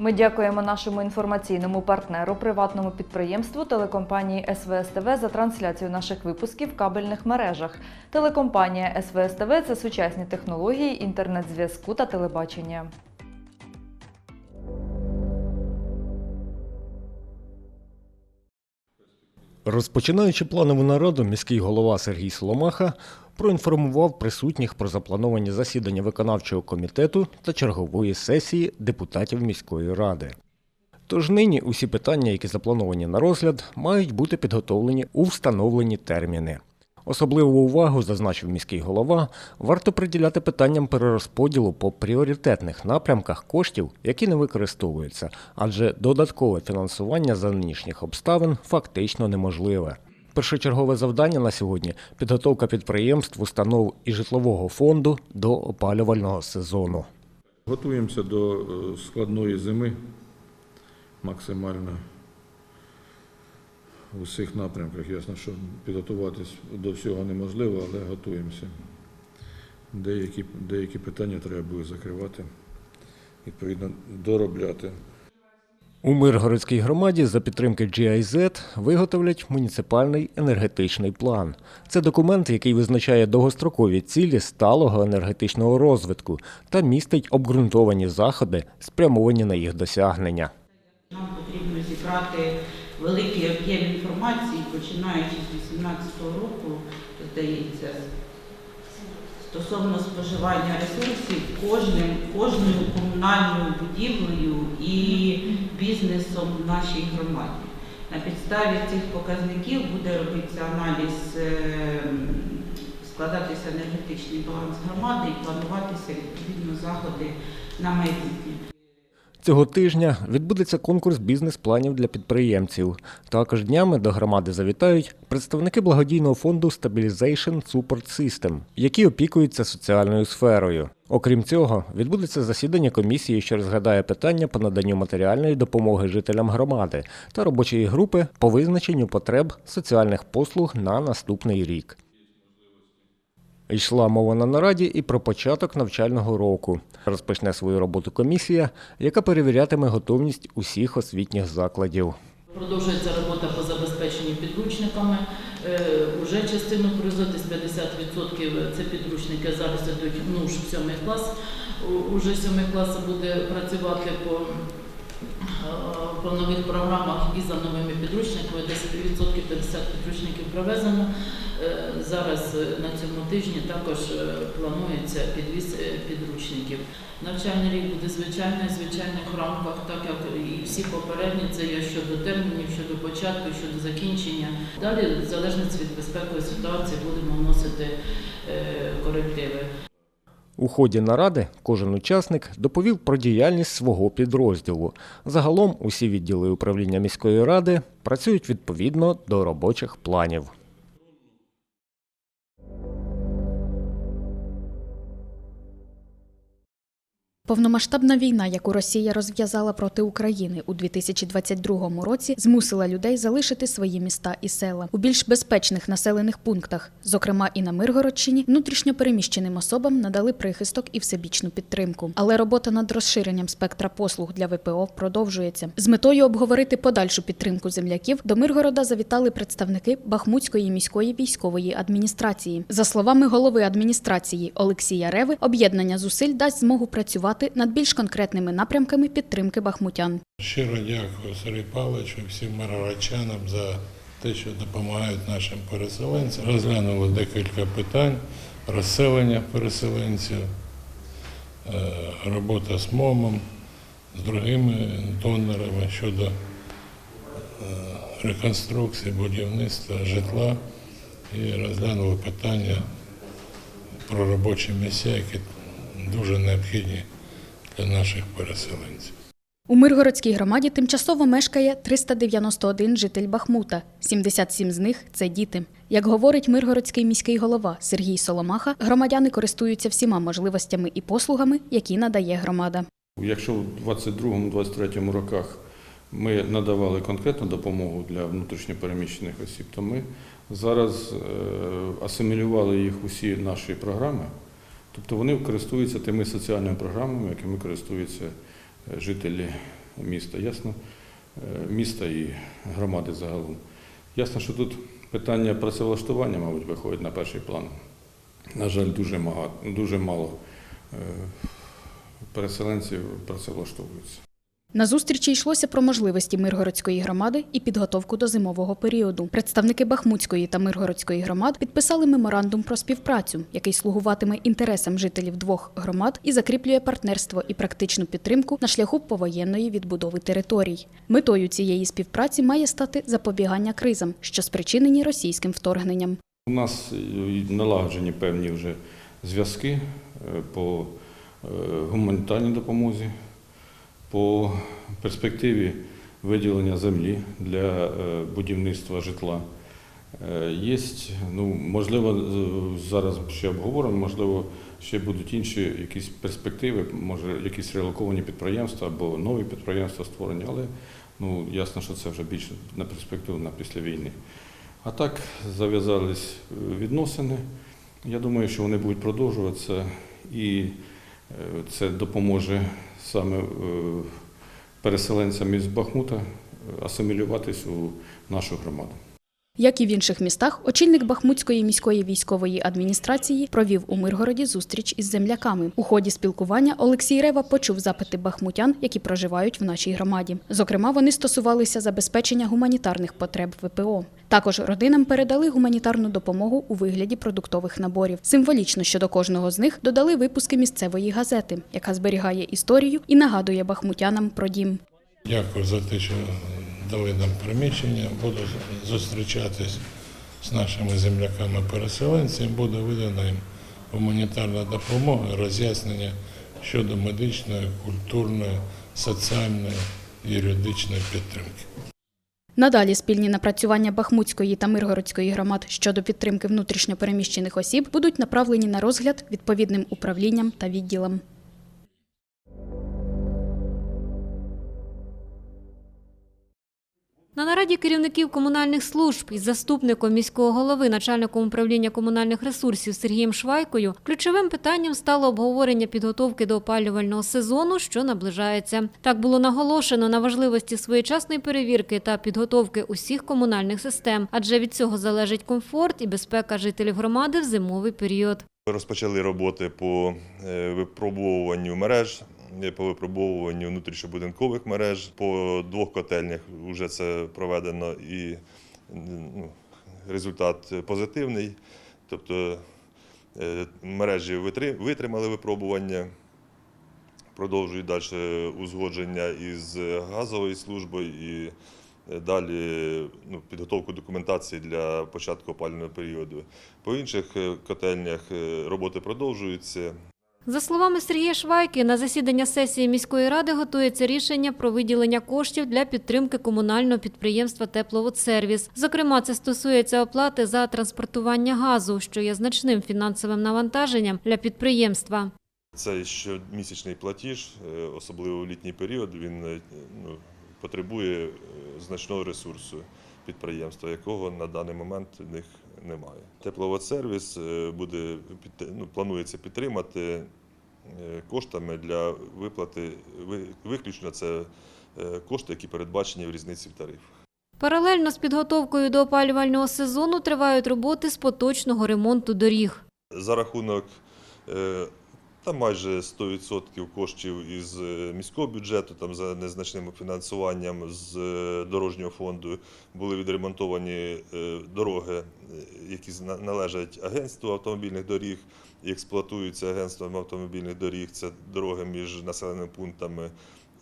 Ми дякуємо нашому інформаційному партнеру, приватному підприємству телекомпанії СВСТВ за трансляцію наших випусків в кабельних мережах. Телекомпанія СВСТВ – це сучасні технології інтернет-зв'язку та телебачення. Розпочинаючи планову нараду, міський голова Сергій Соломаха проінформував присутніх про заплановані засідання виконавчого комітету та чергової сесії депутатів міської ради. Тож нині усі питання, які заплановані на розгляд, мають бути підготовлені у встановлені терміни. Особливу увагу, зазначив міський голова, варто приділяти питанням перерозподілу по пріоритетних напрямках коштів, які не використовуються, адже додаткове фінансування за нинішніх обставин фактично неможливе. Першочергове завдання на сьогодні підготовка підприємств, установ і житлового фонду до опалювального сезону. Готуємося до е, складної зими максимально в усіх напрямках. Ясно, що підготуватись до всього неможливо, але готуємося. Деякі, деякі питання треба буде закривати, відповідно, доробляти. У Миргородській громаді за підтримки GIZ виготовлять муніципальний енергетичний план. Це документ, який визначає довгострокові цілі сталого енергетичного розвитку та містить обґрунтовані заходи, спрямовані на їх досягнення. Нам потрібно зібрати великий об'єм інформації, починаючи з 2018 року, здається, стосовно споживання ресурсів кожним, кожною комунальною будівлею і бізнесом в нашій громаді. На підставі цих показників буде робитися аналіз, е, складатися енергетичний баланс громади і плануватися відповідно заходи на майбутнє. Цього тижня відбудеться конкурс бізнес-планів для підприємців. Також днями до громади завітають представники благодійного фонду Stabilization Support System, які опікуються соціальною сферою. Окрім цього, відбудеться засідання комісії, що розглядає питання по наданню матеріальної допомоги жителям громади та робочої групи по визначенню потреб соціальних послуг на наступний рік. Йшла мова на нараді і про початок навчального року. Розпочне свою роботу комісія, яка перевірятиме готовність усіх освітніх закладів. Продовжується робота по забезпеченню підручниками. Е, Уже частину производить 50% це підручники. Зараз ідуть ну, вже сьомий клас. Уже сьомий клас буде працювати по, е, по нових програмах і за новими підручниками. 10% 50 підручників привезено. Е, Зараз е, на цьому тижні також е, планується підвіз підручників. Навчальний рік буде звичайно, звичайних рамках, так як і всі попередні, це є щодо термінів, щодо початку, щодо закінчення. Далі, в залежності від безпекової ситуації, будемо вносити корективи. У ході наради кожен учасник доповів про діяльність свого підрозділу. Загалом усі відділи управління міської ради працюють відповідно до робочих планів. Повномасштабна війна, яку Росія розв'язала проти України у 2022 році, змусила людей залишити свої міста і села у більш безпечних населених пунктах. Зокрема, і на Миргородщині внутрішньо переміщеним особам надали прихисток і всебічну підтримку. Але робота над розширенням спектра послуг для ВПО продовжується. З метою обговорити подальшу підтримку земляків до Миргорода завітали представники Бахмутської міської військової адміністрації. За словами голови адміністрації Олексія Реви, об'єднання зусиль дасть змогу працювати над більш конкретними напрямками підтримки бахмутян. Щиро дякую Сергію Павловичу, всім миргородчанам за те, що допомагають нашим переселенцям. Розглянули декілька питань, розселення переселенців, е, робота з МОМом, з другими донорами щодо е, реконструкції, будівництва житла і розглянули питання про робочі місця, які дуже необхідні для наших переселенців. У Миргородській громаді тимчасово мешкає 391 житель Бахмута. 77 з них це діти. Як говорить Миргородський міський голова Сергій Соломаха, громадяни користуються всіма можливостями і послугами, які надає громада. Якщо в 22-23 роках ми надавали конкретну допомогу для внутрішньопереміщених осіб, то ми зараз е, асимілювали їх усі наші програми. Тобто вони користуються тими соціальними програмами, якими користуються е, жителі міста, ясно, е, міста і громади загалом. Ясно, що тут питання працевлаштування, мабуть, виходить на перший план. На жаль, дуже мало, е, переселенців працевлаштовуються. На зустрічі йшлося про можливості Миргородської громади і підготовку до зимового періоду. Представники Бахмутської та Миргородської громад підписали меморандум про співпрацю, який слугуватиме інтересам жителів двох громад і закріплює партнерство і практичну підтримку на шляху повоєнної відбудови територій. Метою цієї співпраці має стати запобігання кризам, що спричинені російським вторгненням. У нас налагоджені певні вже зв'язки е, по е, гуманітарній допомозі, по перспективі виділення землі для е, будівництва житла. Є, ну, можливо, зараз ще обговоримо, можливо, ще будуть інші якісь перспективи, може, якісь релоковані підприємства або нові підприємства створені, але ну, ясно, що це вже більше на перспективу на після війни. А так зав'язались е, відносини. Я думаю, що вони будуть продовжуватися, і е, це допоможе саме е, переселенцям із Бахмута е, асимілюватись у нашу громаду. Як і в інших містах, очільник Бахмутської міської військової адміністрації провів у Миргороді зустріч із земляками. У ході спілкування Олексій Рева почув запити бахмутян, які проживають в нашій громаді. Зокрема, вони стосувалися забезпечення гуманітарних потреб ВПО. Також родинам передали гуманітарну допомогу у вигляді продуктових наборів. Символічно, що до кожного з них додали випуски місцевої газети, яка зберігає історію і нагадує бахмутянам про дім. Дякую за те, що дали нам приміщення. Буду зустрічатись з нашими земляками-переселенцями. Буде видана їм гуманітарна допомога, роз'яснення щодо медичної, культурної, соціальної юридичної підтримки. Надалі спільні напрацювання Бахмутської та Миргородської громад щодо підтримки внутрішньопереміщених осіб будуть направлені на розгляд відповідним управлінням та відділам. На нараді керівників комунальних служб із заступником міського голови, начальником управління комунальних ресурсів Сергієм Швайкою ключовим питанням стало обговорення підготовки до опалювального сезону, що наближається. Так було наголошено на важливості своєчасної перевірки та підготовки усіх комунальних систем, адже від цього залежить комфорт і безпека жителів громади в зимовий період. Розпочали роботи по е, випробовуванню мереж, по випробовуванню внутрішньобудинкових мереж. По двох котельнях вже це проведено і ну, результат позитивний. Тобто е, мережі витримали випробування, продовжують далі узгодження із газовою службою і е, далі ну, підготовку документації для початку опалювального періоду. По інших е, котельнях е, роботи продовжуються. За словами Сергія Швайки, на засідання сесії міської ради готується рішення про виділення коштів для підтримки комунального підприємства «Тепловодсервіс». Зокрема, це стосується оплати за транспортування газу, що є значним фінансовим навантаженням для підприємства. Це щомісячний платіж, е, особливо в літній період, він е, ну, потребує е, значного ресурсу підприємства, якого на даний момент в них немає. Тепловодсервіс буде ну, планується підтримати коштами для виплати. ви- Виключно це е, кошти, які передбачені в різниці в тарифах. Паралельно з підготовкою до опалювального сезону тривають роботи з поточного ремонту доріг. За рахунок е, там майже 100% коштів із е, міського бюджету, там за незначним фінансуванням з е, дорожнього фонду були відремонтовані е, дороги, е, які належать агентству автомобільних доріг експлуатуються агентством автомобільних доріг. Це дороги між населеними пунктами.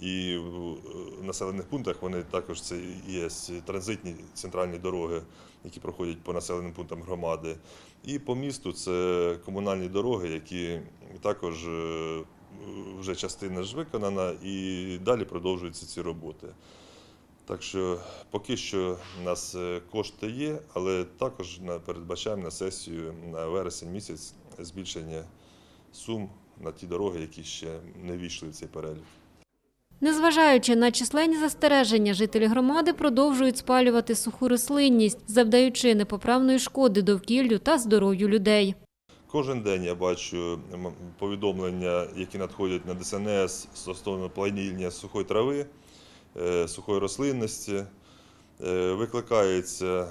І в е, населених пунктах вони також це є транзитні центральні дороги, які проходять по населеним пунктам громади. І по місту це комунальні дороги, які також е, вже частина ж виконана, і далі продовжуються ці роботи. Так що поки що у нас е, кошти є, але також передбачаємо на сесію на вересень місяць збільшення сум на ті дороги, які ще не війшли в цей перелік. Незважаючи на численні застереження, жителі громади продовжують спалювати суху рослинність, завдаючи непоправної шкоди довкіллю та здоров'ю людей. Кожен день я бачу повідомлення, які надходять на ДСНС стосовно планільня сухої трави. е, сухої рослинності. Е, Викликається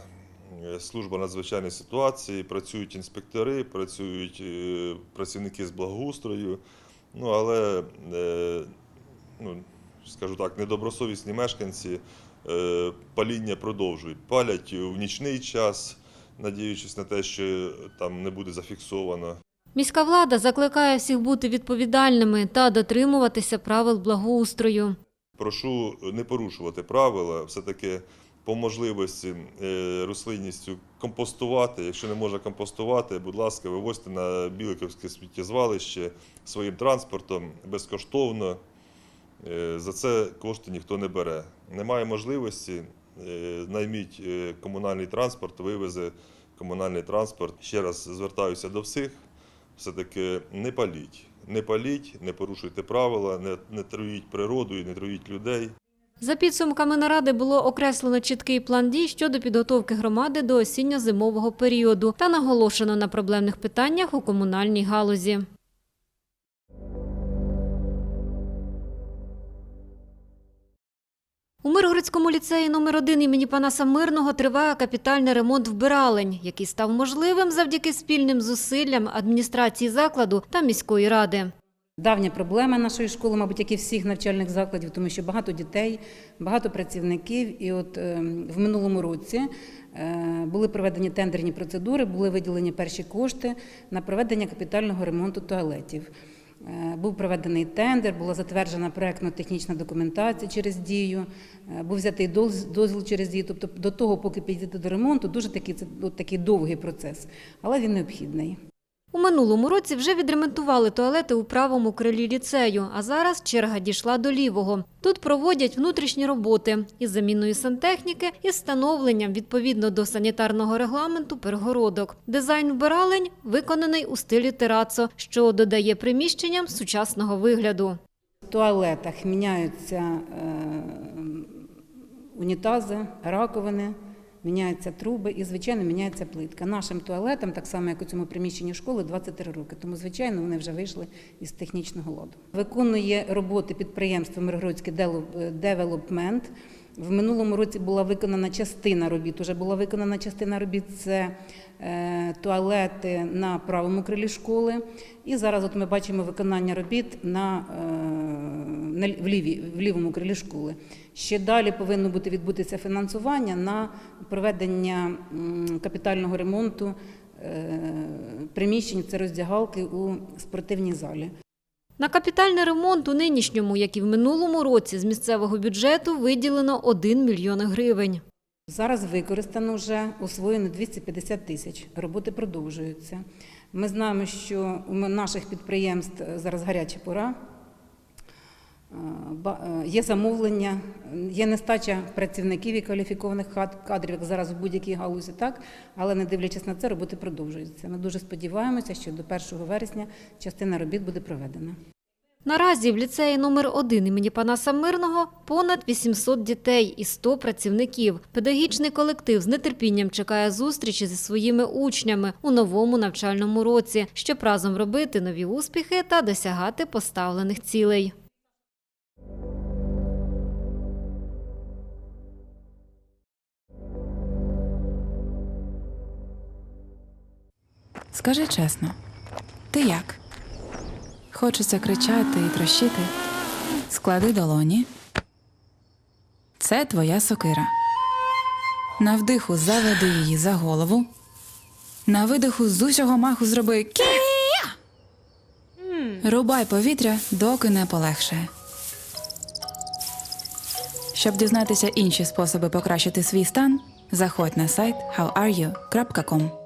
служба надзвичайної ситуації, працюють інспектори, працюють е, працівники з благоустрою. Ну, але, е, ну, скажу так, недобросовісні мешканці е, паління продовжують. Палять в нічний час, надіючись на те, що там не буде зафіксовано. Міська влада закликає всіх бути відповідальними та дотримуватися правил благоустрою. Прошу не порушувати правила, все-таки по можливості е, рослинністю компостувати. Якщо не можна компостувати, будь ласка, вивозьте на Біликовське сміттєзвалище своїм транспортом безкоштовно. Е, За це кошти ніхто не бере. Немає можливості, е, найміть комунальний транспорт, вивезе комунальний транспорт. Ще раз звертаюся до всіх. Все-таки не паліть. Не паліть, не порушуйте правила, не, не труїть природу і не труїть людей. За підсумками наради було окреслено чіткий план дій щодо підготовки громади до осінньо-зимового періоду та наголошено на проблемних питаннях у комунальній галузі. У Миргородському ліцеї номер 1 імені Панаса Мирного триває капітальний ремонт вбиралень, який став можливим завдяки спільним зусиллям адміністрації закладу та міської ради. Давня проблема нашої школи, мабуть, як і всіх навчальних закладів, тому що багато дітей, багато працівників. І от е, в минулому році е, були проведені тендерні процедури, були виділені перші кошти на проведення капітального ремонту туалетів. Е, Був проведений тендер, була затверджена проектно-технічна документація через дію, е, був взятий дозвіл через дію. Тобто до того, поки підійти до ремонту, дуже такий це такий довгий процес, але він необхідний. У минулому році вже відремонтували туалети у правому крилі ліцею, а зараз черга дійшла до лівого. Тут проводять внутрішні роботи із заміною сантехніки і встановленням відповідно до санітарного регламенту перегородок. Дизайн вбиралень виконаний у стилі терацо, що додає приміщенням сучасного вигляду. В туалетах міняються е, унітази, раковини, міняються труби і, звичайно, міняється плитка. Нашим туалетам, так само як у цьому приміщенні школи, 23 роки. Тому, звичайно, вони вже вийшли із технічного ладу. Виконує роботи підприємство Миргородський девелопмент. В минулому році була виконана частина робіт. Уже була виконана частина робіт. Це е, туалети на правому крилі школи. І зараз от ми бачимо виконання робіт на, е, в, лівій, в лівому крилі школи. Ще далі повинно бути відбутися фінансування на проведення капітального ремонту е, приміщень, це роздягалки у спортивній залі. На капітальний ремонт у нинішньому, як і в минулому році, з місцевого бюджету виділено 1 мільйон гривень. Зараз використано вже освоєно 250 тисяч. Роботи продовжуються. Ми знаємо, що у наших підприємств зараз гаряча пора. Е, е, Є замовлення, є нестача працівників і кваліфікованих кадрів, як зараз в будь-якій галузі, так, але не дивлячись на це, роботи продовжуються. Ми дуже сподіваємося, що до 1 вересня частина робіт буде проведена. Наразі в ліцеї номер 1 імені Панаса Мирного понад 800 дітей і 100 працівників. Педагогічний колектив з нетерпінням чекає зустрічі зі своїми учнями у новому навчальному році, щоб разом робити нові успіхи та досягати поставлених цілей. Скажи чесно, ти як? Хочеться кричати і трощити. Склади долоні. Це твоя сокира. На вдиху заведи її за голову. На видиху з усього маху зроби кія. Рубай повітря, доки не полегшає. Щоб дізнатися інші способи покращити свій стан, заходь на сайт howareyou.com.